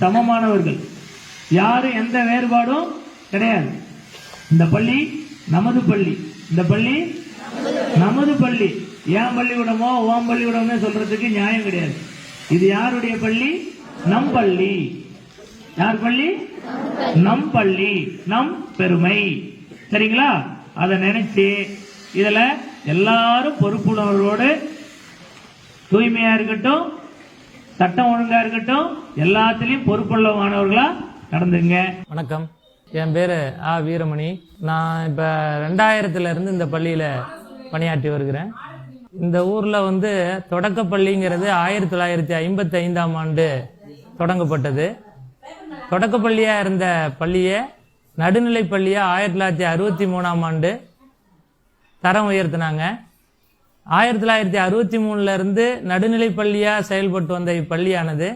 சமமானவர்கள். யாரும் எந்த வேறுபாடும் கிடையாது. இந்த பள்ளி நமது பள்ளி. இந்த பள்ளி நமது பள்ளி. ஏன் பள்ளிக்கூடமோ ஓம் பள்ளிக்கூடமோ சொல்றதுக்கு நியாயம் கிடையாது. இது யாருடைய பள்ளி? நம் பள்ளி. யார் பள்ளி? நம் பள்ளி. நம் பெருமை. சரிங்களா? அதை நினைச்சு இதுல எல்லாரும் பொறுப்புணர்வோடு தூய்மையா இருக்கட்டும் சட்டம் ஒழுங்கா இருக்கட்டும். எல்லாத்துலேயும் பொறுப்புள்ள மாணவர்களா நடந்துங்க. வணக்கம். என் பேர் ஆ வீரமணி. நான் இப்போ ரெண்டாயிரத்துல இருந்து இந்த பள்ளியில் பணியாற்றி வருகிறேன். இந்த ஊரில் வந்து தொடக்கப்பள்ளிங்கிறது ஆயிரத்தி தொள்ளாயிரத்தி ஐம்பத்தி ஐந்தாம் ஆண்டு தொடங்கப்பட்டது. தொடக்கப்பள்ளியாக இருந்த பள்ளியை நடுநிலை பள்ளியாக ஆயிரத்தி தொள்ளாயிரத்தி அறுபத்தி மூணாம் ஆண்டு தரம் உயர்த்தினாங்க. ஆயிரத்தி தொள்ளாயிரத்தி அறுபத்தி மூணுல இருந்து நடுநிலை பள்ளியாக செயல்பட்டு வந்த இப்பள்ளியானது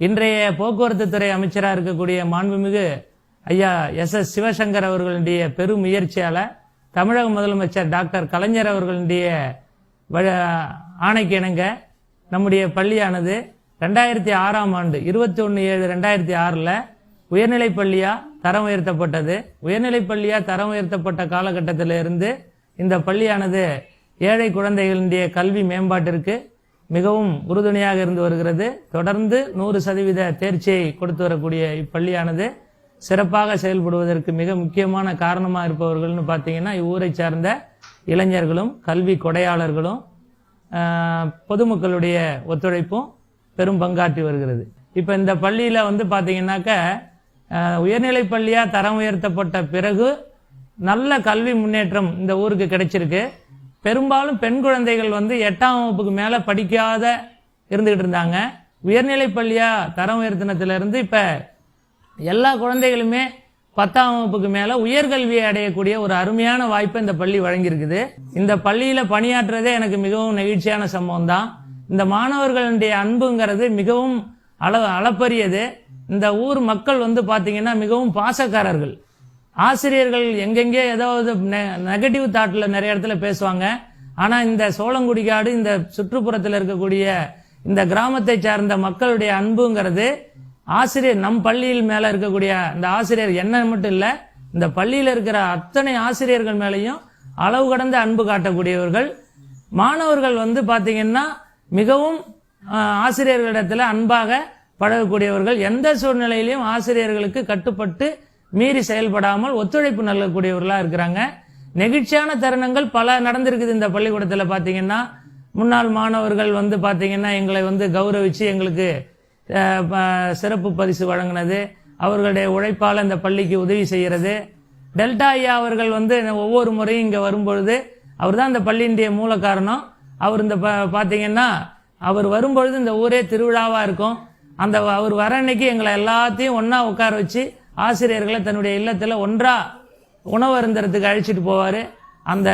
இன்றைய போக்குவரத்து துறை அமைச்சராக இருக்கக்கூடிய மாண்புமிகு ஐயா எஸ் எஸ் சிவசங்கர் அவர்களுடைய பெரும் முயற்சியால தமிழக முதலமைச்சர் டாக்டர் கலைஞர் அவர்களுடைய ஆணைக்கு இணங்க நம்முடைய பள்ளியானது ரெண்டாயிரத்தி ஆறாம் ஆண்டு இருபத்தி ஒன்று ஏழு ரெண்டாயிரத்தி ஆறில் உயர்நிலை பள்ளியாக தரம் உயர்த்தப்பட்டது. உயர்நிலை பள்ளியாக தரம் உயர்த்தப்பட்ட காலகட்டத்திலிருந்து இந்த பள்ளியானது ஏழை குழந்தைகளுடைய கல்வி மேம்பாட்டிற்கு மிகவும் உறுதுணையாக இருந்து வருகிறது. தொடர்ந்து நூறு சதவீத தேர்ச்சியை கொடுத்து வரக்கூடிய இப்பள்ளியானது சிறப்பாக செயல்படுவதற்கு மிக முக்கியமான காரணமாக இருப்பவர்கள்னு பார்த்தீங்கன்னா இவ்வூரை சார்ந்த இளைஞர்களும் கல்வி கொடையாளர்களும் பொதுமக்களுடைய ஒத்துழைப்பும் பெரும் பங்காற்றி வருகிறது. இப்போ இந்த பள்ளியில் வந்து பார்த்தீங்கன்னாக்க உயர்நிலை பள்ளியாக தரம் உயர்த்தப்பட்ட பிறகு நல்ல கல்வி முன்னேற்றம் இந்த ஊருக்கு கிடைச்சிருக்கு. பெரும்பாலும் பெண் குழந்தைகள் வந்து எட்டாம் வகுப்புக்கு மேலே படிக்காத இருந்துகிட்டு இருந்தாங்க. உயர்நிலை பள்ளியா தரம் உயர்த்தினத்துல இருந்து இப்போ எல்லா குழந்தைகளுமே பத்தாம் வகுப்புக்கு மேல உயர்கல்வியை அடையக்கூடிய ஒரு அருமையான வாய்ப்பை இந்த பள்ளி வழங்கியிருக்குது. இந்த பள்ளியில பணியாற்றுறதே எனக்கு மிகவும் நெகிழ்ச்சியான சம்பவம் தான் இந்த மாணவர்களுடைய அன்புங்கிறது மிகவும் அள அளப்பரியது. இந்த ஊர் மக்கள் வந்து பாத்தீங்கன்னா மிகவும் பாசக்காரர்கள். ஆசிரியர்கள் எங்கெங்கே ஏதாவது நெகட்டிவ் தாட்ல நிறைய இடத்துல பேசுவாங்க. ஆனா இந்த சோளங்குடிக்காடு இந்த சுற்றுப்புறத்தில் இருக்கக்கூடிய இந்த கிராமத்தை சார்ந்த மக்களுடைய அன்புங்கிறது ஆசிரியர் நம் பள்ளியில் மேல இருக்கக்கூடிய இந்த ஆசிரியர் என்ன மட்டும் இல்ல இந்த பள்ளியில இருக்கிற அத்தனை ஆசிரியர்கள் மேலேயும் அளவு கடந்த அன்பு காட்டக்கூடியவர்கள். மாணவர்கள் வந்து பாத்தீங்கன்னா மிகவும் ஆசிரியர்களிடத்துல அன்பாக பழகக்கூடியவர்கள். எந்த சூழ்நிலையிலையும் ஆசிரியர்களுக்கு கட்டுப்பட்டு மீறி செயல்படாமல் ஒத்துழைப்பு நல்கக்கூடியவர்களாக இருக்கிறாங்க. நெகிழ்ச்சியான தருணங்கள் பல நடந்திருக்குது இந்த பள்ளிக்கூடத்தில் பார்த்தீங்கன்னா முன்னாள் மாணவர்கள் வந்து பார்த்தீங்கன்னா எங்களை வந்து கௌரவிச்சு எங்களுக்கு ப- சிறப்பு பரிசு வழங்கினது. அவர்களுடைய உழைப்பால் இந்த பள்ளிக்கு உதவி செய்கிறது டெல்டா ஐயா அவர்கள் வந்து ஒவ்வொரு முறையும் இங்கே வரும்பொழுது அவர் தான் இந்த பள்ளியினுடைய மூல காரணம். அவர் இந்த ப- பார்த்தீங்கன்னா அவர் வரும்பொழுது இந்த ஊரே திருவிழாவாக இருக்கும். அந்த அவர் வர அன்னைக்கு எங்களை எல்லாத்தையும் ஒன்றா உட்கார வச்சு ஆசிரியர்களை தன்னுடைய இல்லத்தில் ஒன்றா உணவு அருந்துறதுக்கு அழைச்சிட்டு போவார். அந்த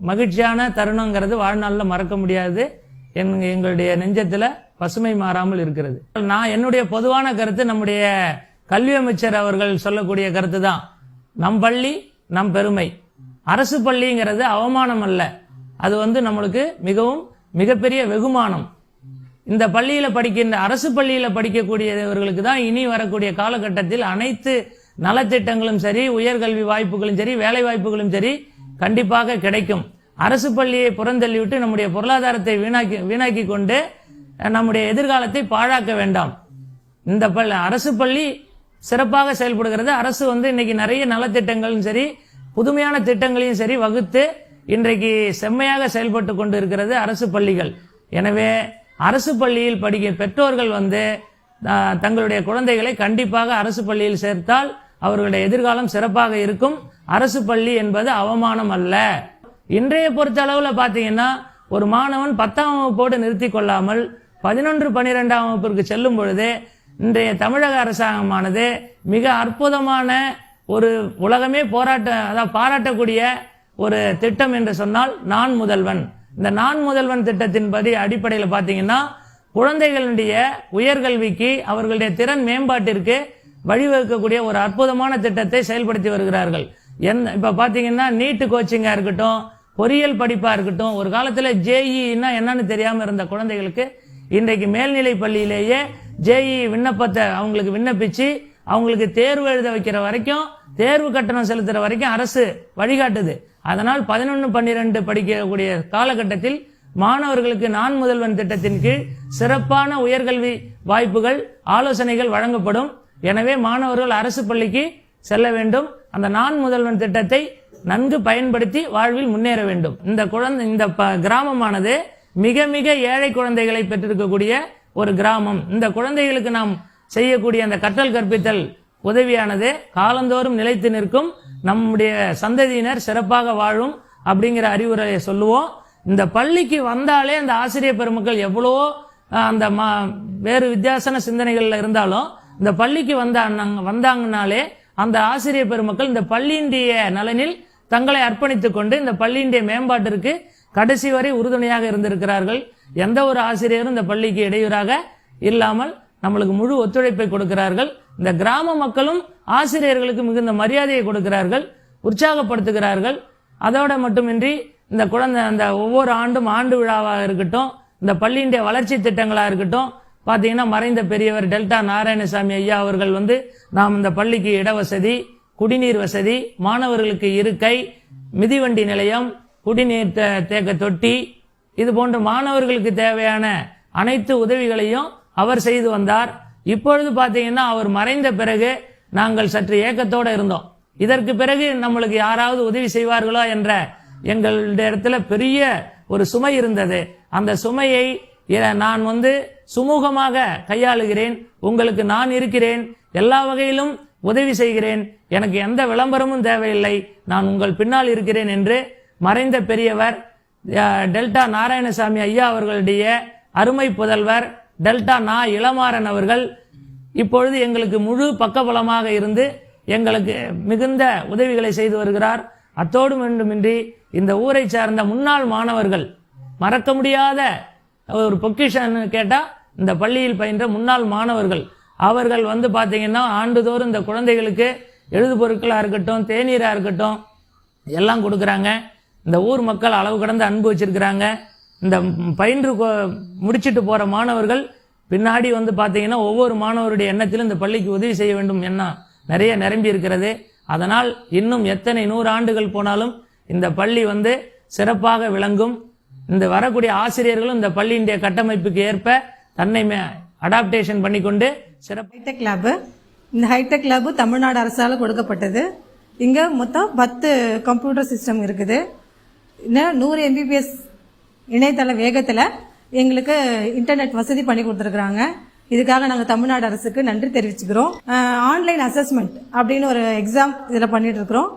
மகிழ்ச்சியான தருணங்கிறது வாழ்நாளில் மறக்க முடியாது. என் எங்களுடைய நெஞ்சத்தில் பசுமை மாறாமல் இருக்கிறது. நான் என்னுடைய பொதுவான கருத்து நம்முடைய கல்வி அமைச்சர் அவர்கள் சொல்லக்கூடிய கருத்து தான். நம் பள்ளி நம் பெருமை. அரசு பள்ளிங்கிறது அவமானம் அல்ல. அது வந்து நம்மளுக்கு மிகவும் மிகப்பெரிய வெகுமானம். இந்த பள்ளியில் படிக்கின்ற அரசு பள்ளியில் படிக்கக்கூடியவர்களுக்கு தான் இனி வரக்கூடிய காலகட்டத்தில் அனைத்து நலத்திட்டங்களும் சரி உயர்கல்வி வாய்ப்புகளும் சரி வேலை வாய்ப்புகளும் சரி கண்டிப்பாக கிடைக்கும். அரசு பள்ளியை புறந்தள்ளிவிட்டு நம்முடைய பொருளாதாரத்தை வீணாக்கி வீணாக்கி கொண்டு நம்முடைய எதிர்காலத்தை பாழாக்க வேண்டாம். இந்த பள்ளி அரசு பள்ளி சிறப்பாக செயல்படுகிறது. அரசு வந்து இன்னைக்கு நிறைய நலத்திட்டங்களும் சரி புதுமையான திட்டங்களையும் சரி வகுத்து இன்றைக்கு செம்மையாக செயல்பட்டு கொண்டு இருக்கிறது அரசு பள்ளிகள். எனவே அரசு பள்ளியில் படிக்க பெற்றோர்கள் வந்து தங்களுடைய குழந்தைகளை கண்டிப்பாக அரசு பள்ளியில் சேர்த்தால் அவர்களுடைய எதிர்காலம் சிறப்பாக இருக்கும். அரசு பள்ளி என்பது அவமானம் அல்ல. இன்றைய பொறுத்த அளவில் பார்த்தீங்கன்னா ஒரு மாணவன் பத்தாம் வகுப்போடு நிறுத்தி கொள்ளாமல் பதினொன்று பனிரெண்டாம் வகுப்பிற்கு செல்லும் பொழுது இன்றைய தமிழக அரசாங்கமானது மிக அற்புதமான ஒரு உலகமே போராட்ட அதாவது பாராட்டக்கூடிய ஒரு திட்டம் என்று சொன்னால் நான் முதல்வன். இந்த நான் முதல்வன் திட்டத்தின்படி அடிப்படையில் பார்த்தீங்கன்னா குழந்தைகளுடைய உயர்கல்விக்கு அவர்களுடைய திறன் மேம்பாட்டிற்கு வழிவகுக்கக்கூடிய ஒரு அற்புதமான திட்டத்தை செயல்படுத்தி வருகிறார்கள். என் இப்போ பார்த்தீங்கன்னா நீட்டு கோச்சிங்காக இருக்கட்டும் பொறியியல் படிப்பாக இருக்கட்டும் ஒரு காலத்தில் ஜேஇன்னா என்னன்னு தெரியாமல் இருந்த குழந்தைகளுக்கு இன்றைக்கு மேல்நிலை பள்ளியிலேயே ஜேஇ விண்ணப்பத்தை அவங்களுக்கு விண்ணப்பித்து அவங்களுக்கு தேர்வு எழுத வைக்கிற வரைக்கும் தேர்வு கட்டணம் செலுத்துகிற வரைக்கும் அரசு வழிகாட்டுது. அதனால் பதினொன்று பன்னிரெண்டு படிக்கக்கூடிய காலகட்டத்தில் மாணவர்களுக்கு நான் முதல்வன் திட்டத்தின் கீழ் சிறப்பான உயர்கல்வி வாய்ப்புகள் ஆலோசனைகள் வழங்கப்படும். எனவே மாணவர்கள் அரசு பள்ளிக்கு செல்ல வேண்டும். அந்த நான் முதல்வன் திட்டத்தை நன்கு பயன்படுத்தி வாழ்வில் முன்னேற வேண்டும். இந்த குழந்தை இந்த ப- கிராமமானது மிக மிக ஏழை குழந்தைகளை பெற்றிருக்கக்கூடிய ஒரு கிராமம். இந்த குழந்தைகளுக்கு நாம் செய்யக்கூடிய அந்த கற்றல் கற்பித்தல் உதவியானது காலந்தோறும் நிலைத்து நிற்கும். நம்முடைய சந்ததியினர் சிறப்பாக வாழும் அப்படிங்கிற அறிவுரையை சொல்லுவோம். இந்த பள்ளிக்கு வந்தாலே அந்த ஆசிரியர் பெருமக்கள் எவ்வளவோ அந்த மா- வேறு வித்தியாசன சிந்தனைகளில் இருந்தாலும் இந்த பள்ளிக்கு வந்தாங்க வந்தாங்கனாலே அந்த ஆசிரியர் பெருமக்கள் இந்த பள்ளியின்றைய நலனில் தங்களை அர்ப்பணித்துக் கொண்டு இந்த பள்ளியினுடைய மேம்பாட்டிற்கு கடைசி வரை உறுதுணையாக இருந்திருக்கிறார்கள். எந்த ஒரு ஆசிரியரும் இந்த பள்ளிக்கு இடையூறாக இல்லாமல் நம்மளுக்கு முழு ஒத்துழைப்பை கொடுக்கிறார்கள். இந்த கிராம மக்களும் ஆசிரியர்களுக்கு மிகுந்த மரியாதையை கொடுக்கிறார்கள் உற்சாகப்படுத்துகிறார்கள். அதோட மட்டுமின்றி இந்த குழந்தை அந்த ஒவ்வொரு ஆண்டும் ஆண்டு விழாவாக இருக்கட்டும் இந்த பள்ளியினுடைய வளர்ச்சி திட்டங்களாக இருக்கட்டும் பார்த்தீங்கன்னா மறைந்த பெரியவர் டெல்டா நாராயணசாமி ஐயா அவர்கள் வந்து நாம் இந்த பள்ளிக்கு இடவசதி குடிநீர் வசதி மாணவர்களுக்கு இருக்கை மிதிவண்டி நிலையம் குடிநீர் தே- தேக்க தொட்டி இது போன்ற மாணவர்களுக்கு தேவையான அனைத்து உதவிகளையும் அவர் செய்து வந்தார். இப்பொழுது பார்த்தீங்கன்னா அவர் மறைந்த பிறகு நாங்கள் சற்று ஏக்கத்தோடு இருந்தோம். இதற்கு பிறகு நம்மளுக்கு யாராவது உதவி செய்வார்களோ என்ற எங்களுடைய இடத்துல பெரிய ஒரு சுமை இருந்தது. அந்த சுமையை நான் வந்து சுமூகமாக கையாளுகிறேன். உங்களுக்கு நான் இருக்கிறேன். எல்லா வகையிலும் உதவி செய்கிறேன். எனக்கு எந்த விளம்பரமும் தேவையில்லை. நான் உங்கள் பின்னால் இருக்கிறேன் என்று மறைந்த பெரியவர் டெல்டா நாராயணசாமி ஐயா அவர்களுடைய அருமை புதல்வர் டெல்டா நா இளமாறன் அவர்கள் இப்பொழுது எங்களுக்கு முழு பக்கபலமாக இருந்து எங்களுக்கு மிகுந்த உதவிகளை செய்து வருகிறார். அத்தோடு வேண்டுமின்றி இந்த ஊரை சார்ந்த முன்னாள் மாணவர்கள் மறக்க முடியாத ஒரு பொக்கிஷன் கேட்டால் இந்த பள்ளியில் பயின்ற முன்னாள் மாணவர்கள் அவர்கள் வந்து பார்த்தீங்கன்னா ஆண்டுதோறும் இந்த குழந்தைகளுக்கு எழுது பொருட்களாக இருக்கட்டும் தேநீராக இருக்கட்டும் எல்லாம் கொடுக்குறாங்க. இந்த ஊர் மக்கள் அளவு கடந்து அன்பு வச்சிருக்கிறாங்க. இந்த பயின்று கொ- முடிச்சிட்டு போகிற மாணவர்கள் பின்னாடி வந்து பார்த்தீங்கன்னா ஒவ்வொரு மாணவருடைய எண்ணத்திலும் இந்த பள்ளிக்கு உதவி செய்ய வேண்டும் எண்ணம் நிறைய நிரம்பி இருக்கிறது. அதனால் இன்னும் எத்தனை நூறு ஆண்டுகள் போனாலும் இந்த பள்ளி வந்து சிறப்பாக விளங்கும். இந்த வரக்கூடிய ஆசிரியர்களும் இந்த பள்ளியினுடைய கட்டமைப்புக்கு ஏற்ப தன்னை அடாப்டேஷன் பண்ணிக்கொண்டு சிறப்பு ஹைடெக் லேபு இந்த ஹைடெக் லேபு தமிழ்நாடு அரசால் கொடுக்கப்பட்டது. இங்கே மொத்தம் பத்து கம்ப்யூட்டர் சிஸ்டம் இருக்குது. இன்னும் நூறு எம்பிபிஎஸ் இணையதள வேகத்தில் எங்களுக்கு இன்டர்நெட் வசதி பண்ணி கொடுத்துருக்குறாங்க. இதுக்காக நாங்கள் தமிழ்நாடு அரசுக்கு நன்றி தெரிவிச்சுக்கிறோம். ஆன்லைன் அசஸ்மெண்ட் அப்படின்னு ஒரு எக்ஸாம் இதில் பண்ணிட்டு இருக்கிறோம்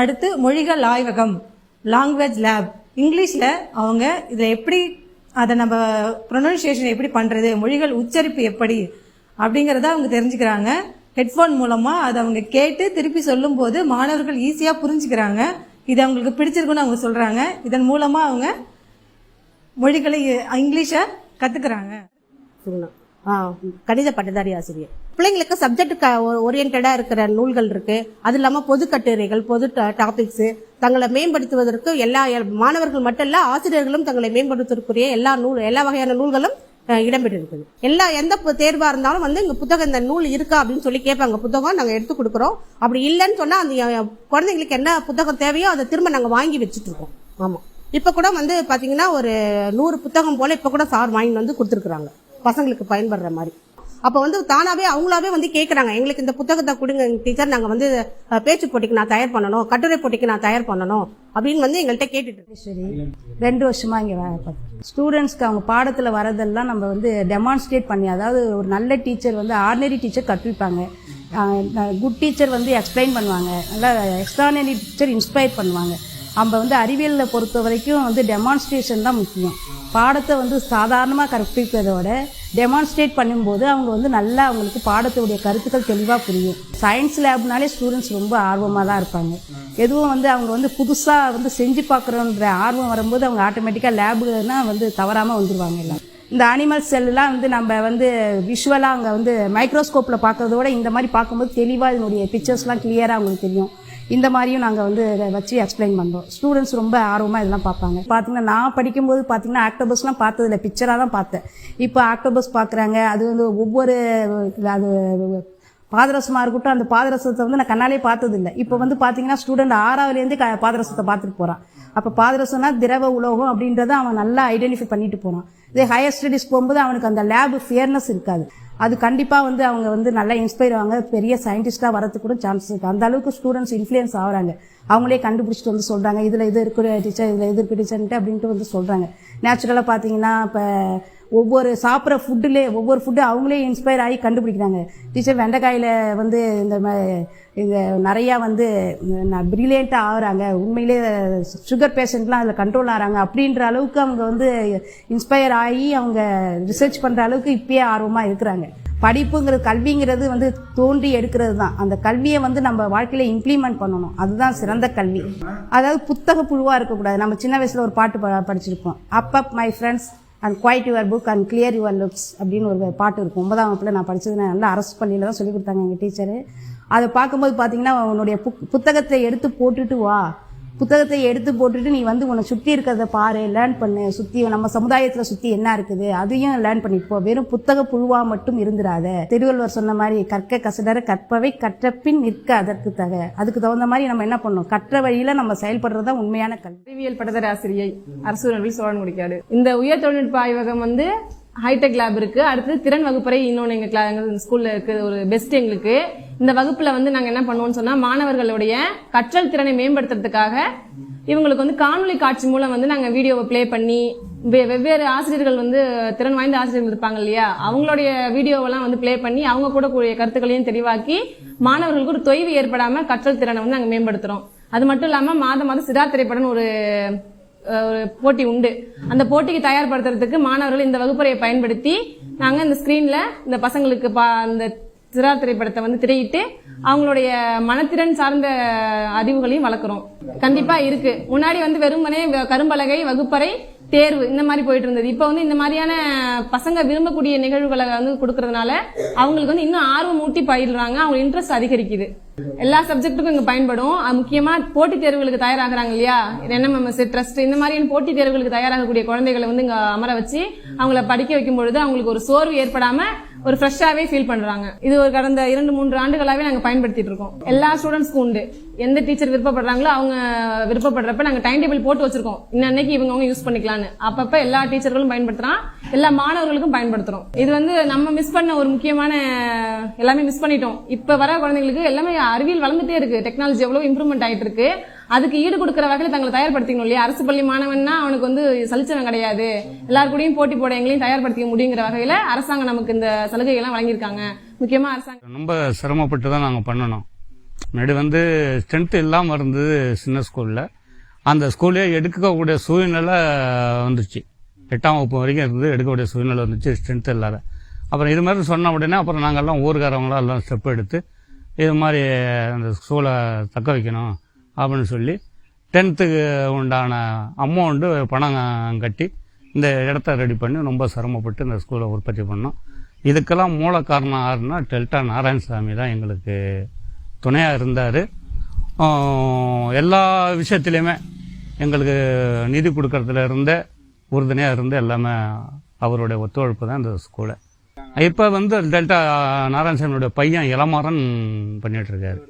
அடுத்து மொழிகள் ஆய்வகம் லாங்குவேஜ் லேப் இங்கிலீஷில் அவங்க இதில் எப்படி அதை நம்ம ப்ரொனன்சியேஷன் எப்படி பண்ணுறது மொழிகள் உச்சரிப்பு எப்படி அப்படிங்கிறத அவங்க தெரிஞ்சுக்கிறாங்க. ஹெட்ஃபோன் மூலமாக அதை அவங்க கேட்டு திருப்பி சொல்லும்போது மாணவர்கள் ஈஸியாக புரிஞ்சுக்கிறாங்க. இது அவங்களுக்கு பிடிச்சிருக்குன்னு அவங்க சொல்கிறாங்க இதன் மூலமாக அவங்க மொழிகளை இங்கிலீஷை கற்றுக்குறாங்க கணித பட்டதாரி ஆசிரியர். பிள்ளைங்களுக்கு சப்ஜெக்ட் ஓரியன்டாக இருக்கிற நூல்கள் இருக்கு. அது இல்லாமல் பொது கட்டுரைகள் பொது டாபிக்ஸ் தங்களை மேம்படுத்துவதற்கு எல்லா எல்- மாணவர்கள் மட்டும் இல்ல ஆசிரியர்களும் தங்களை மேம்படுத்துவதற்குரிய எல்லா நூல் எல்லா வகையான நூல்களும் இடம்பெற்றிருக்குது. எல்லா எந்த பு- தேர்வா இருந்தாலும் வந்து இங்க புத்தகம் இந்த நூல் இருக்கா அப்படின்னு சொல்லி கேட்பாங்க. புத்தகம் நாங்க எடுத்து கொடுக்குறோம். அப்படி இல்லைன்னு சொன்னா அந்த குழந்தைங்களுக்கு என்ன புத்தகம் தேவையோ அதை திரும்ப நாங்க வாங்கி வச்சுட்டு இருக்கோம். ஆமா. இப்போ கூட வந்து பார்த்தீங்கன்னா ஒரு நூறு புத்தகம் போல் இப்போ கூட சார் வாங்கி வந்து கொடுத்துருக்குறாங்க. பசங்களுக்கு பயன்படுற மாதிரி. அப்போ வந்து தானாகவே அவங்களாவே வந்து கேட்குறாங்க எங்களுக்கு இந்த புத்தகத்தை கொடுங்க டீச்சர் நாங்கள் வந்து பேச்சு போட்டிக்கு நான் தயார் பண்ணணும் கட்டுரை போட்டிக்கு நான் தயார் பண்ணணும் அப்படின்னு வந்து எங்கள்கிட்ட கேட்டுட்டு சரி ரெண்டு வருஷமா இங்கே வேலை ஸ்டூடெண்ட்ஸ்க்கு அவங்க பாடத்தில் வரதெல்லாம் நம்ம வந்து டெமான்ஸ்ட்ரேட் பண்ணி அதாவது ஒரு நல்ல டீச்சர் வந்து ஆர்டினரி டீச்சர் கற்பிப்பாங்க. குட் டீச்சர் வந்து எக்ஸ்பிளைன் பண்ணுவாங்க. நல்லா எக்ஸ்ட்ரானரி டீச்சர் இன்ஸ்பயர் பண்ணுவாங்க. நம்ம வந்து அறிவியலில் பொறுத்த வரைக்கும் வந்து டெமான்ஸ்ட்ரேஷன் தான் முக்கியம். பாடத்தை வந்து சாதாரணமாக கற்பிப்பதோட டெமான்ஸ்ட்ரேட் பண்ணும்போது அவங்க வந்து நல்லா அவங்களுக்கு பாடத்துடைய கருத்துக்கள் தெளிவாக புரியும். சயின்ஸ் லேப்னாலே ஸ்டூடெண்ட்ஸ் ரொம்ப ஆர்வமாக தான் இருப்பாங்க. எதுவும் வந்து அவங்க வந்து புதுசாக வந்து செஞ்சு பார்க்குறோன்ற ஆர்வம் வரும்போது அவங்க ஆட்டோமேட்டிக்காக லேபுனா வந்து தவறாமல் வந்துடுவாங்க எல்லாம் இந்த அனிமல் செல்லாம் வந்து நம்ம வந்து விஷுவலாக அங்கே வந்து மைக்ரோஸ்கோப்பில் பார்க்குறதோட இந்த மாதிரி பார்க்கும்போது தெளிவாக இதனுடைய பிக்சர்ஸ்லாம் கிளியராக அவங்களுக்கு தெரியும். இந்த மாதிரியும் நாங்கள் வந்து இதை வச்சு எக்ஸ்பிளைன் பண்ணுறோம் ஸ்டூடெண்ட்ஸ் ரொம்ப ஆர்வமாக இதெல்லாம் பார்ப்பாங்க. பார்த்தீங்கன்னா நான் படிக்கும்போது பார்த்தீங்கன்னா ஆக்டோபஸ்லாம் பார்த்ததில்ல. பிக்சராக தான் பார்த்தேன். இப்போ ஆக்டோபஸ் பார்க்குறாங்க. அது வந்து ஒவ்வொரு அது பாதரசமாக இருக்கட்டும் அந்த பாதரசத்தை வந்து நான் கண்ணாலே பார்த்ததில்ல. இப்போ வந்து பார்த்தீங்கன்னா ஸ்டூடெண்ட் ஆறாவதுலேருந்து க பாதரசத்தை பார்த்துட்டு போகிறான் அப்போ பாதரசம்னா திரவ உலோகம் அப்படின்றத அவன் நல்லா ஐடென்டிஃபை பண்ணிட்டு போகிறான் இதே ஹையர் ஸ்டடீஸ் போகும்போது அவனுக்கு அந்த லேப் ஃபியர்னஸ் இருக்காது. அது கண்டிப்பாக வந்து அவங்க வந்து நல்லா இன்ஸ்பயர் ஆவாங்க. பெரிய சயின்டிஸ்டாக வரதுக்கு கூட சான்ஸ் இருக்குது அந்த அளவுக்கு ஸ்டூடெண்ட்ஸ் இன்ஃப்ளூயன்ஸ் ஆகிறாங்க. அவங்களே கண்டுபிடிச்சிட்டு வந்து சொல்கிறாங்க இதில் இது இருக்கிற டீச்சர் இதில் இது இருக்கு டீச்சர்ன்ட்டு அப்படின்ட்டு வந்து சொல்கிறாங்க நேச்சுரலாக பார்த்தீங்கன்னா இப்போ ஒவ்வொரு சாப்பிட்ற ஃபுட்டுலே ஒவ்வொரு ஃபுட்டு அவங்களே இன்ஸ்பயர் ஆகி கண்டுபிடிக்கிறாங்க. டீச்சர் வெண்டைக்காயில் வந்து இந்த இந்த நிறையா வந்து ப்ரில்லியண்ட்டாக ஆகிறாங்க. உண்மையிலே சுகர் பேஷண்ட்லாம் அதில் கண்ட்ரோல் ஆகிறாங்க. அப்படின்ற அளவுக்கு அவங்க வந்து இன்ஸ்பயர் ஆகி அவங்க ரிசர்ச் பண்ணுற அளவுக்கு இப்பயே ஆர்வமாக இருக்கிறாங்க. படிப்புங்கிறது கல்விங்கிறது வந்து தோண்டி எடுக்கிறது தான். அந்த கல்வியை வந்து நம்ம வாழ்க்கையில் இம்ப்ளிமெண்ட் பண்ணணும். அதுதான் சிறந்த கல்வி. அதாவது புத்தக புழுவாக இருக்கக்கூடாது. நம்ம சின்ன வயசில் ஒரு பாட்டு ப- படிச்சிருப்போம். Up up my friends and quiet your book and clear your looks அப்படின்னு ஒரு பாட்டு இருக்கும் ஒன்பதாம் வகுப்பில் நான் படித்தது நான் நல்லா அரசு பள்ளியில் தான் சொல்லி கொடுத்தாங்க எங்கள் டீச்சரு அதை பார்க்கும்போது பார்த்தீங்கன்னா உன்னுடைய புக் புத்தகத்தை எடுத்து போட்டுட்டு வா. புத்தகத்தை எடுத்து போட்டுட்டு நீ வந்து உன்னை சுற்றி இருக்கிறத பாரு லேர்ன் பண்ணு. சுற்றி நம்ம சமுதாயத்தில் சுற்றி என்ன இருக்குது அதையும் லேர்ன் பண்ணிட்டு போ வெறும் புத்தக புழுவாக மட்டும் இருந்துடாத. திருவள்ளுவர் சொன்ன மாதிரி கற்க கசடர கற்பவை கற்றப்பின் நிற்க அதற்கு தக. அதுக்கு தகுந்த மாதிரி நம்ம என்ன பண்ணணும்? கற்ற வழியில் நம்ம செயல்படுறதா உண்மையான கல்வியல் பட்டதர் ஆசிரியை அரசு உணர்வில் சோழன்குடிக்காடு இந்த உயர் தொழில்நுட்ப ஆய்வகம் வந்து ஹைடெக் லேப் இருக்கு. அடுத்து திறன் வகுப்பறை இன்னொன்று எங்க கிளா- எங்க ஸ்கூல்ல இருக்கு. ஒரு பெஸ்ட் எங்களுக்கு. இந்த வகுப்புல வந்து நாங்க என்ன பண்ணுவோம்னு சொன்னா மாணவர்களுடைய கற்றல் திறனை மேம்படுத்துறதுக்காக இவங்களுக்கு வந்து காணொலி காட்சி மூலம் வந்து நாங்க வீடியோவை ப்ளே பண்ணி வெ- வெவ்வேறு ஆசிரியர்கள் வந்து திறன் வாய்ந்த ஆசிரியர்கள் இருப்பாங்க இல்லையா? அவங்களுடைய வீடியோவெல்லாம் வந்து ப்ளே பண்ணி அவங்க கூட கூடிய கருத்துக்களையும் தெளிவாக்கி மாணவர்களுக்கு ஒரு தொய்வு ஏற்படாம கற்றல் திறனை வந்து நாங்க மேம்படுத்துறோம். அது மட்டும் இல்லாம மாதம் மாதம் சிதா திரைப்படம் ஒரு ஒரு போட்டி உண்டு. அந்த போட்டிக்கு தயார்படுத்துறதுக்கு மாணவர்கள் இந்த வகுப்பறையை பயன்படுத்தி நாங்க இந்த ஸ்கிரீன்ல இந்த பசங்களுக்கு பா- அந்த சிறா திரைப்படத்தை வந்து திரையிட்டு அவங்களுடைய மனத்திறன் சார்ந்த அறிவுகளையும் வளர்க்குறோம். கண்டிப்பா இருக்கு. முன்னாடி வந்து வெறுமனே கரும்பலகை வகுப்பறை தேர்வு இந்த மாதிரி போயிட்டு இருந்தது. இப்போ வந்து இந்த மாதிரியான பசங்க விரும்பக்கூடிய நிகழ்வுகளை வந்து கொடுக்கறதுனால அவங்களுக்கு வந்து இன்னும் ஆர்வம் ஊட்டி பயிடுறாங்க அவங்க இன்ட்ரெஸ்ட் அதிகரிக்குது. எல்லா சப்ஜெக்ட்டுக்கும் இங்க பயன்படும். முக்கியமா போட்டித் தேர்வுகளுக்கு தயாராகிறாங்க இல்லையா? என்எம்எம்எஸ் ட்ரஸ்ட் இந்த மாதிரியான போட்டித் தேர்வுகளுக்கு தயாராகக்கூடிய குழந்தைகளை வந்து இங்க அமர வச்சு அவங்கள படிக்க வைக்கும் பொழுது அவங்களுக்கு ஒரு சோர்வு ஏற்படாம ஒரு ஃப்ரெஷ்ஷாவே ஃபீல் பண்றாங்க. இது ஒரு கடந்த இரண்டு மூன்று ஆண்டுகளாவே நாங்க பயன்படுத்திட்டு இருக்கோம். எல்லா ஸ்டூடெண்ட்ஸ்க்கும் உண்டு. எந்த டீச்சர் விருப்பப்படுறாங்களோ அவங்க விருப்பப்படுறப்ப நாங்க டைம் டேபிள் போட்டு வச்சிருக்கோம். இன்னைக்கு இவங்க அவங்க யூஸ் பண்ணிக்கலாம்னு அப்பப்ப எல்லா டீச்சர்களும் பயன்படுத்துறான். எல்லா மாணவர்களுக்கும் பயன்படுத்துறோம். இது வந்து நம்ம மிஸ் பண்ண ஒரு முக்கியமான எல்லாமே மிஸ் பண்ணிட்டோம். இப்ப வர குழந்தைங்களுக்கு எல்லாமே அறிவியல் வளர்ந்துட்டே இருக்கு. டெக்னாலஜி எவ்வளவு இம்ப்ரூவ்மெண்ட் ஆயிட்டு இருக்கு. அதுக்கு ஈடு கொடுக்குற வகையில் தங்களை தயார்படுத்திக்கணும் இல்லையா? அரசு பள்ளி மாணவன்னா அவனுக்கு வந்து சலிச்சவன் கிடையாது. எல்லார் கூடயும் போட்டி போட எங்களையும் தயார்படுத்திக்க முடியுங்கிற வகையில அரசாங்கம் நமக்கு இந்த சலுகைகள்லாம் வழங்கியிருக்காங்க. முக்கியமா அரசாங்கம். ரொம்ப சிரமப்பட்டு தான் நாங்கள் பண்ணணும். முன்னாடி வந்து ஸ்ட்ரென்த் இல்லாமல் இருந்தது சின்ன ஸ்கூலில் அந்த ஸ்கூலே எடுக்கக்கூடிய சூழ்நிலை வந்துச்சு. எட்டாம் வகுப்பு வரைக்கும் இருந்து எடுக்கக்கூடிய சூழ்நிலை வந்துச்சு ஸ்ட்ரென்த் இல்லாத. அப்புறம் இது மாதிரி சொன்ன உடனே அப்புறம் நாங்கள்லாம் ஊருக்காரவங்களாம் எல்லாம் ஸ்டெப் எடுத்து இது மாதிரி அந்த ஸ்கூலை தக்க வைக்கணும் அப்படின்னு சொல்லி டென்த்துக்கு உண்டான அமௌண்ட்டு பணம் கட்டி இந்த இடத்த ரெடி பண்ணி ரொம்ப சிரமப்பட்டு இந்த ஸ்கூலை உற்பத்தி பண்ணோம். இதுக்கெல்லாம் மூல காரணம் யாருன்னா டெல்டா நாராயணசாமி தான் எங்களுக்கு துணையாக இருந்தார். எல்லா விஷயத்துலையுமே எங்களுக்கு நிதி கொடுக்கறதுல இருந்து உறுதுணையாக இருந்து எல்லாமே அவருடைய ஒத்துழைப்பு தான் இந்த ஸ்கூலை இப்போ வந்து டெல்டா நாராயணசாமியோட பையன் இளமாறன் பண்ணிட்டு இருக்காரு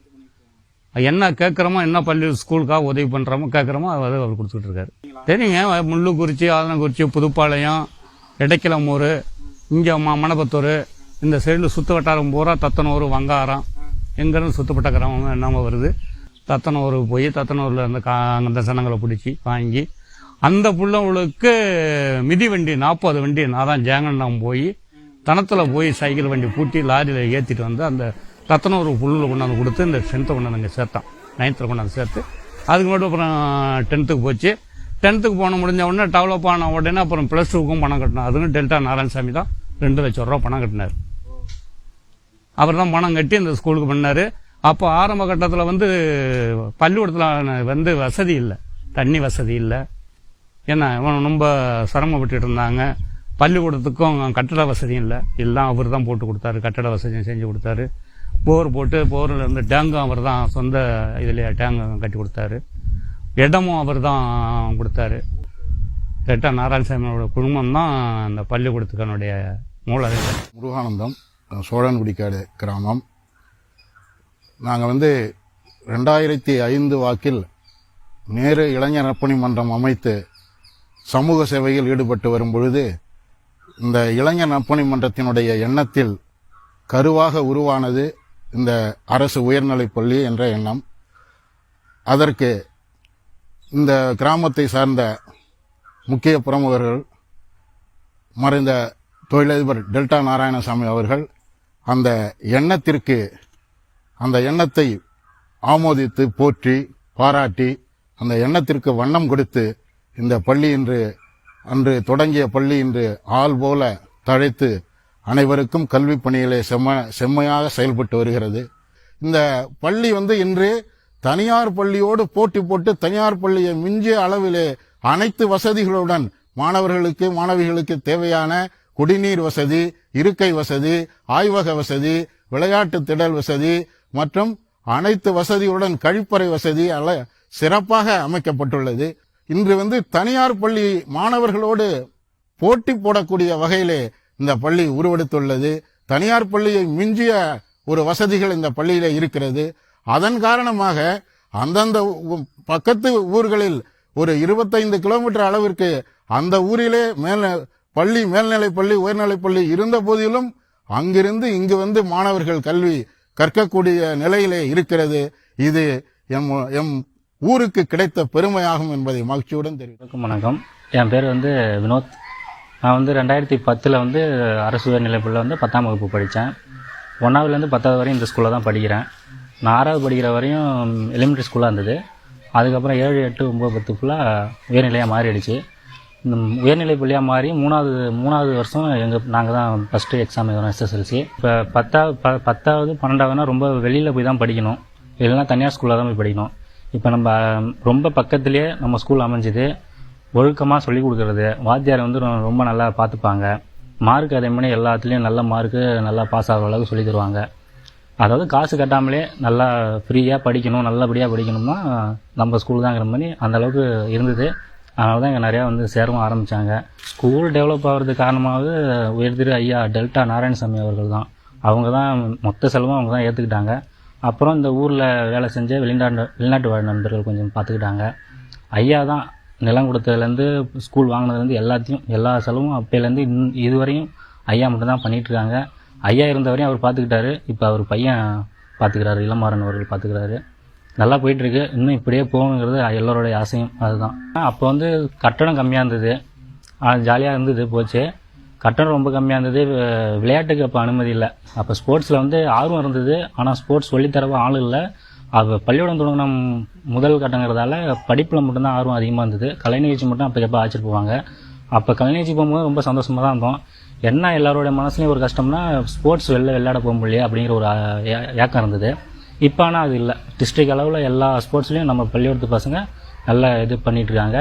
என்ன கேட்குறோமோ என்ன பள்ளி ஸ்கூலுக்காக உதவி பண்ணுறோமோ கேட்குறோமோ அதை அவர் கொடுத்துட்ருக்காரு தெரியுங்க முள்ளுக்குறிச்சி ஆதனக்குறிச்சி புதுப்பாளையம் இடைக்கிளமூர் இங்கே ம மணப்பத்தூர் இந்த சைடில் சுற்று வட்டாரம் பூரா தத்தனூர் வங்காரம் எங்கேருந்து சுத்தப்பட்ட கிராமம் என்னமோ வருது. தத்தனூருக்கு போய் தத்தனூரில் இருந்து கா அந்த சனங்களை பிடிச்சி வாங்கி அந்த புள்ளவங்களுக்கு மிதி வண்டி நாற்பது வண்டி நான் தான் ஜேங்கண்ணம் போய் தனத்தில் போய் சைக்கிள் வண்டி பூட்டி லாரியில் ஏற்றிட்டு வந்து அந்த தத்தனூர் புல்லில் கொண்டாந்து கொடுத்து இந்த டென்த்தை கொண்டாந்து அங்கே சேர்த்தான். நைன்த்தில் கொண்டாந்து சேர்த்து அதுக்கு மட்டும் அப்புறம் டென்த்துக்கு போச்சு. டென்த்துக்கு போன முடிஞ்ச உடனே டெவலப் ஆன உடனே அப்புறம் ப்ளஸ் டூக்கும் பணம் கட்டினோம் அதுக்கும் டெல்டா நாராயணசாமி தான் ரெண்டு லட்சம் ரூபா பணம் கட்டினார். அவர் தான் பணம் கட்டி இந்த ஸ்கூலுக்கு பண்ணார். அப்போ ஆரம்ப கட்டத்தில் வந்து பள்ளிக்கூடத்தில் வந்து வசதி இல்லை. தண்ணி வசதி இல்லை. ஏன்னா இவன் ரொம்ப சிரமப்பட்டுட்டு இருந்தாங்க. பள்ளிக்கூடத்துக்கும் கட்டட வசதியும் இல்லை. எல்லாம் அவர் தான் போட்டு கொடுத்தாரு. கட்டட வசதியும் செஞ்சு கொடுத்தாரு. போர் போட்டு போரில் இருந்து டேங்கும் அவர் தான் சொந்த இதில் டேங்கு கட்டி கொடுத்தாரு. இடமும் அவர் தான் கொடுத்தாரு. ரெட்டா நாராயணசாமியோட குடும்பம் தான் அந்த பள்ளிக்கூடத்துக்கனுடைய மூலதனம். முருகானந்தம் சோழன்குடிக்காடு கிராமம். நாங்கள் வந்து ரெண்டாயிரத்தி ஐந்து வாக்கில் நேரு இளைஞர் அப்பணி மன்றம் அமைத்து சமூக சேவையில் ஈடுபட்டு வரும் பொழுது இந்த இளைஞர் நற்பணி மன்றத்தினுடைய எண்ணத்தில் கருவாக உருவானது இந்த அரசு உயர்நிலைப் பள்ளி என்ற எண்ணம். அதற்கு இந்த கிராமத்தை சார்ந்த முக்கிய பிரமுகர்கள் மறைந்த தொழிலதிபர் டெல்டா நாராயணசாமி அவர்கள் அந்த எண்ணத்திற்கு அந்த எண்ணத்தை ஆமோதித்து போற்றி பாராட்டி அந்த எண்ணத்திற்கு வண்ணம் கொடுத்து இந்த பள்ளி இன்று அன்று தொடங்கிய பள்ளி இன்று ஆள் போல தழைத்து அனைவருக்கும் கல்வி பணிகளை செம்ம செம்மையாக செயல்பட்டு வருகிறது. இந்த பள்ளி வந்து இன்று தனியார் பள்ளியோடு போட்டி போட்டு தனியார் பள்ளியை மிஞ்சிய அளவிலே அனைத்து வசதிகளுடன் மாணவர்களுக்கு மாணவிகளுக்கு தேவையான குடிநீர் வசதி இருக்கை வசதி ஆய்வக வசதி விளையாட்டு திடல் வசதி மற்றும் அனைத்து வசதியுடன் கழிப்பறை வசதி அல்ல சிறப்பாக அமைக்கப்பட்டுள்ளது. இன்று வந்து தனியார் பள்ளி மாணவர்களோடு போட்டி போடக்கூடிய வகையிலே இந்த பள்ளி உருவெடுத்துள்ளது. தனியார் பள்ளியை மிஞ்சிய ஒரு வசதிகள் இந்த பள்ளியில இருக்கிறது. அதன் காரணமாக அந்தந்த பக்கத்து ஊர்களில் ஒரு இருபத்தைந்து கிலோமீட்டர் அளவிற்கு அந்த ஊரிலே மேல் பள்ளி மேல்நிலைப் பள்ளி உயர்நிலைப் பள்ளி இருந்த போதிலும் அங்கிருந்து இங்கு வந்து மாணவர்கள் கல்வி கற்கக்கூடிய நிலையிலே இருக்கிறது. இது எம் எம் ஊருக்கு கிடைத்த பெருமையாகும் என்பதை மகிழ்ச்சியுடன் தெரிவிக்கும் வணக்கம் வணக்கம். என் பேர் வந்து வினோத். நான் வந்து ரெண்டாயிரத்தி பத்தில் வந்து அரசு உயர்நிலைப்பள்ளியில் வந்து பத்தாம் வகுப்பு படித்தேன். ஒன்றாவதுலேருந்து பத்தாவது வரையும் இந்த ஸ்கூலில் தான் படிக்கிறேன். நான் ஆறாவது படிக்கிற வரையும் எலிமெண்ட்ரி ஸ்கூலாக இருந்தது. அதுக்கப்புறம் ஏழு எட்டு ஒம்பது பத்து ஃபுல்லாக உயர்நிலையாக மாறிடுச்சு. உயர்நிலை பள்ளியாக மாறி மூணாவது மூணாவது வருஷம் எங்கள் நாங்கள் தான் ஃபஸ்ட்டு எக்ஸாம் எழுதணும் எஸ்எஸ்எல்சி இப்போ பத்தாவது ப பத்தாவது பன்னெண்டாவதுனா ரொம்ப வெளியில் போய் தான் படிக்கணும். இல்லைன்னா தனியார் ஸ்கூலில் தான் போய் படிக்கணும். இப்போ நம்ம ரொம்ப பக்கத்துலேயே நம்ம ஸ்கூல் அமைஞ்சுது. ஒழுக்கமாக சொல்லிக் கொடுக்கறது. வாத்தியார் வந்து ரொம்ப நல்லா பார்த்துப்பாங்க. மார்க் அதே மாதிரி எல்லாத்துலேயும் நல்ல மார்க்கு நல்லா பாஸ் ஆகிற அளவுக்கு சொல்லி தருவாங்க. அதாவது காசு கட்டாமலே நல்லா ஃப்ரீயாக படிக்கணும் நல்லபடியாக படிக்கணும்னா நம்ம ஸ்கூல் தாங்கிற மாதிரி அந்த அளவுக்கு இருந்தது. அதனால தான் இங்கே நிறையா வந்து சேரவும் ஆரம்பித்தாங்க ஸ்கூல் டெவலப் ஆகிறது காரணமாவது உயர்திரு ஐயா டெல்டா நாராயணசாமி அவர்கள் தான் அவங்க தான் மொத்த செலவும் அவங்க தான் ஏற்றுக்கிட்டாங்க அப்புறம் இந்த ஊரில் வேலை செஞ்ச வெளிநாட்டு வெளிநாட்டு வாழ் நண்பர்கள் கொஞ்சம் பார்த்துக்கிட்டாங்க ஐயா தான் நிலம் கொடுத்ததுலேருந்து ஸ்கூல் வாங்கினதுலேருந்து எல்லாத்தையும் எல்லா செலவும் அப்போலேருந்து இன் இதுவரையும் ஐயா மட்டும் தான் பண்ணிகிட்ருக்காங்க ஐயா இருந்த வரையும் அவர் பார்த்துக்கிட்டாரு இப்போ அவர் பையன் பார்த்துக்கிறாரு இளமாறன் அவர்கள் பார்த்துக்கிறாரு நல்லா போயிட்டுருக்கு. இன்னும் இப்படியே போகணுங்கிறது எல்லோருடைய ஆசையும் அதுதான். அப்போ வந்து கட்டணம் கம்மியாக இருந்தது. ஜாலியாக இருந்தது போச்சு. கட்டணம் ரொம்ப கம்மியாக இருந்தது. விளையாட்டுக்கு அப்போ அனுமதி இல்லை. அப்போ ஸ்போர்ட்ஸில் வந்து ஆர்வம் இருந்தது. ஆனால் ஸ்போர்ட்ஸ் சொல்லித்தரவா ஆள் இல்லை. அப்போ பள்ளிக்கூடம் தொடங்கின முதல் கட்டங்கிறதால படிப்பில் மட்டும்தான் ஆர்வம் அதிகமாக இருந்தது. கலை நிகழ்ச்சி மட்டும் அப்போ எப்போ ஆச்சிட்டு போவாங்க. அப்போ கலை நிகழ்ச்சி போகும்போது ரொம்ப சந்தோஷமாக தான் இருந்தோம். என்ன எல்லாரோட மனசுலேயும் ஒரு கஷ்டம்னா ஸ்போர்ட்ஸ் வெளில விளையாட போக முடியல அப்படிங்கிற ஒரு ஏ- ஏக்கம் இருந்தது. இப்போ ஆனால் அது இல்லை. டிஸ்ட்ரிக் அளவில் எல்லா ஸ்போர்ட்ஸ்லேயும் நம்ம பள்ளிக்கூடத்து பசங்க நல்லா இது பண்ணிகிட்ருக்காங்க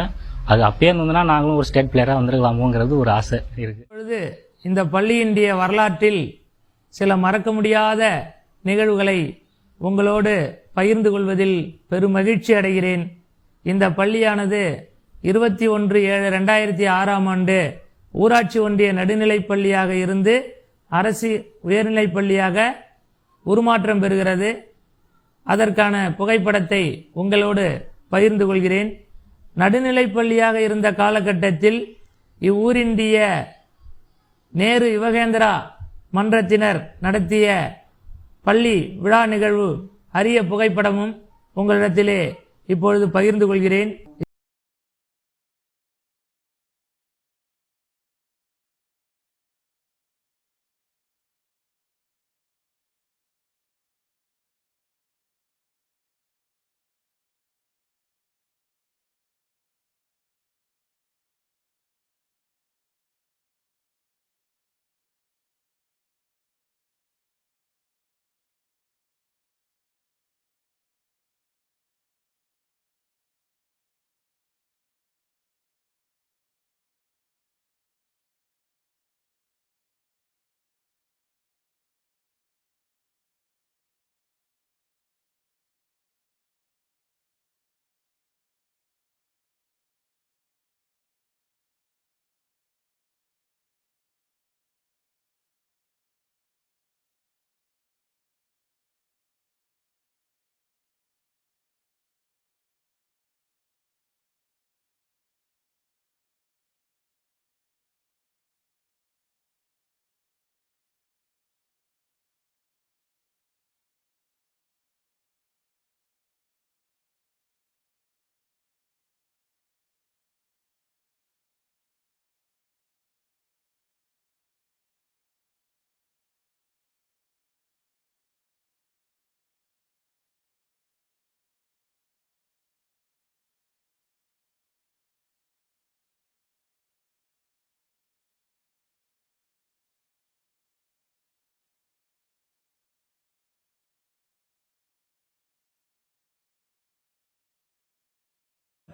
அது அப்பயே இருந்ததுன்னா நாங்களும் ஒரு ஸ்டேட் பிளேயராக வந்திருக்கலாமோங்கிறது ஒரு ஆசை இருக்குது இப்பொழுது இந்த பள்ளியினுடைய வரலாற்றில் சில மறக்க முடியாத நிகழ்வுகளை உங்களோடு பகிர்ந்து கொள்வதில் பெரும் மகிழ்ச்சி அடைகிறேன். இந்த பள்ளியானது இருபத்தி ஒன்று ஏழு ரெண்டாயிரத்தி ஆறாம் ஆண்டு ஊராட்சி ஒன்றிய நடுநிலைப் பள்ளியாக இருந்து அரசு உயர்நிலைப் பள்ளியாக உருமாற்றம் பெறுகிறது. அதற்கான புகைப்படத்தை உங்களோடு பகிர்ந்து கொள்கிறேன். நடுநிலை பள்ளியாக இருந்த காலகட்டத்தில் இவ்வூரிண்டிய நேரு யுவகேந்திரா மன்றத்தினர் நடத்திய பள்ளி விழா நிகழ்வு அரிய புகைப்படமும் உங்களிடத்திலே இப்பொழுது பகிர்ந்து கொள்கிறேன்.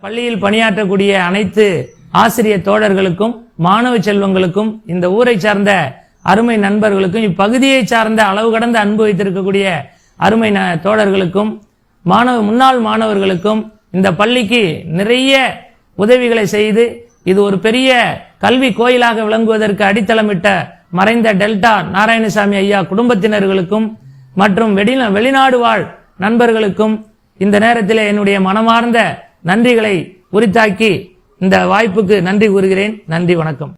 பள்ளியில் பணியாற்றக்கூடிய அனைத்து ஆசிரியர் தோழர்களுக்கும் மாணவ செல்வங்களுக்கும் இந்த ஊரை சார்ந்த அருமை நண்பர்களுக்கும் இப்பகுதியை சார்ந்த அளவு கடந்த அன்பு வைத்திருக்கக்கூடிய அருமை ந- தோழர்களுக்கும் மாணவ முன்னாள் மாணவர்களுக்கும் இந்த பள்ளிக்கு நிறைய உதவிகளை செய்து இது ஒரு பெரிய கல்வி கோயிலாக விளங்குவதற்கு அடித்தளமிட்ட மறைந்த டெல்டா நாராயணசாமி ஐயா குடும்பத்தினர்களுக்கும் மற்றும் வெளிநா வெளிநாடு வாழ் நண்பர்களுக்கும் இந்த நேரத்தில் என்னுடைய மனமார்ந்த நன்றிகளை உரித்தாக்கி இந்த வாய்ப்புக்கு நன்றி கூறுகிறேன். நன்றி வணக்கம்.